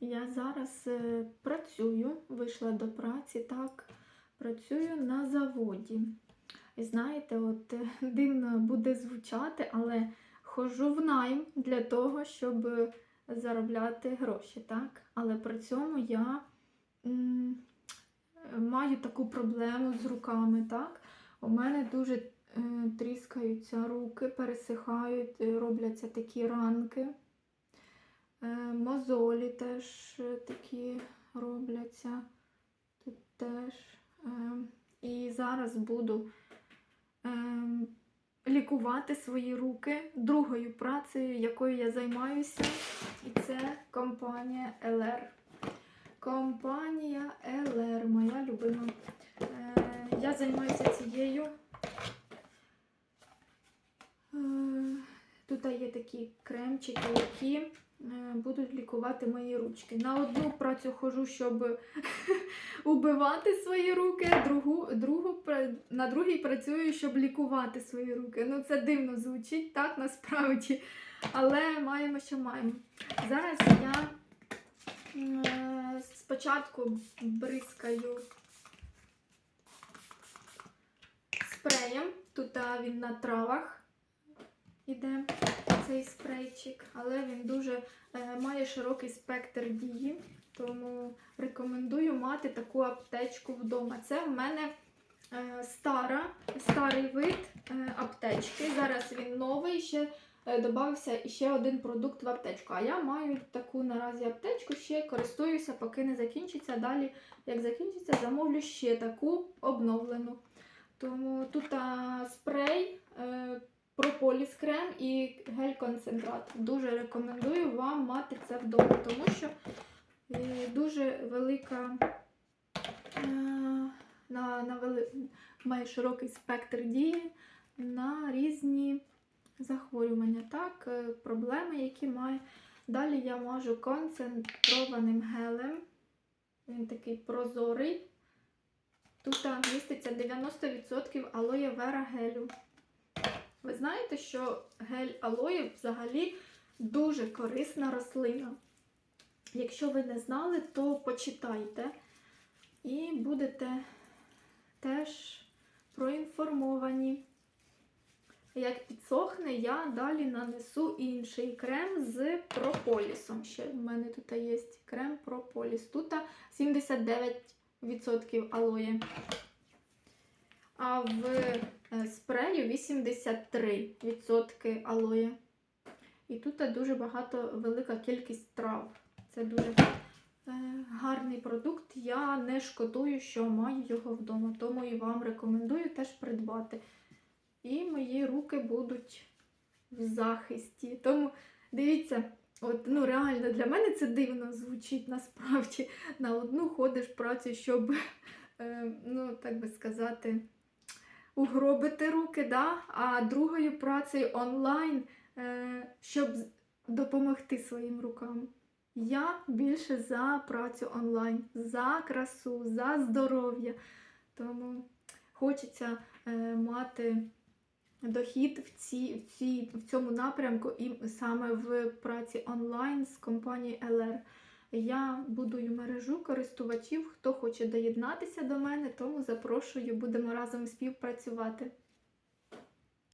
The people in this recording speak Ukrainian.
Я зараз е, працюю, вийшла до праці, так, працюю на заводі. І знаєте, от е, дивно буде звучати, але ходжу в найм для того, щоб е, заробляти гроші, так? Але при цьому я м, маю таку проблему з руками, так? У мене дуже е, тріскаються руки, пересихають, робляться такі ранки. Е, Мозолі теж е, такі робляться. Тут теж. Е, І зараз буду лікувати свої руки другою працею, якою я займаюся. І це компанія LR. Компанія LR, моя любима. Я займаюся цією. Тут є такі кремчики, які е, будуть лікувати мої ручки. На одну працю хожу, щоб убивати свої руки, другу, другу, на другій працюю, щоб лікувати свої руки. Ну, це дивно звучить, так, насправді. Але маємо, що маємо. Зараз я е, спочатку бризкаю спреєм. Тут він на травах іде цей спрейчик, але він дуже е, має широкий спектр дії, тому рекомендую мати таку аптечку вдома. Це в мене е, стара, старий вид е, аптечки. Зараз він новий, ще е, додався ще один продукт в аптечку. А я маю таку наразі аптечку, ще користуюся, поки не закінчиться. Далі, як закінчиться, замовлю ще таку обновлену. Тому тут а, спрей. Прополіс крем і гель-концентрат. Дуже рекомендую вам мати це вдома, тому що е, дуже велика е, на, на вели... має широкий спектр дії на різні захворювання, так, е, проблеми, які має. Далі я мажу концентрованим гелем. Він такий прозорий. Тут міститься 90% алоє вера гелю. Ви знаєте, що гель алої взагалі дуже корисна рослина. Якщо ви не знали, то почитайте і будете теж проінформовані. Як підсохне, я далі нанесу інший крем з прополісом. Ще в мене тут є крем прополіс. Тут 79% алоє. А в е, спрею 83% алоє. І тут дуже багато, велика кількість трав. Це дуже е, гарний продукт. Я не шкодую, що маю його вдома. Тому і вам рекомендую теж придбати. І мої руки будуть в захисті. Тому дивіться, от, ну реально для мене це дивно звучить насправді. На одну ходиш працю, щоб, е, ну, так би сказати, угробити руки, да? а другою працею онлайн, е, щоб допомогти своїм рукам. Я більше за працю онлайн, за красу, за здоров'я. Тому хочеться е, мати дохід в, ці, в, ці, в цьому напрямку і саме в праці онлайн з компанії LR. Я будую мережу користувачів. Хто хоче доєднатися до мене, тому запрошую, будемо разом співпрацювати.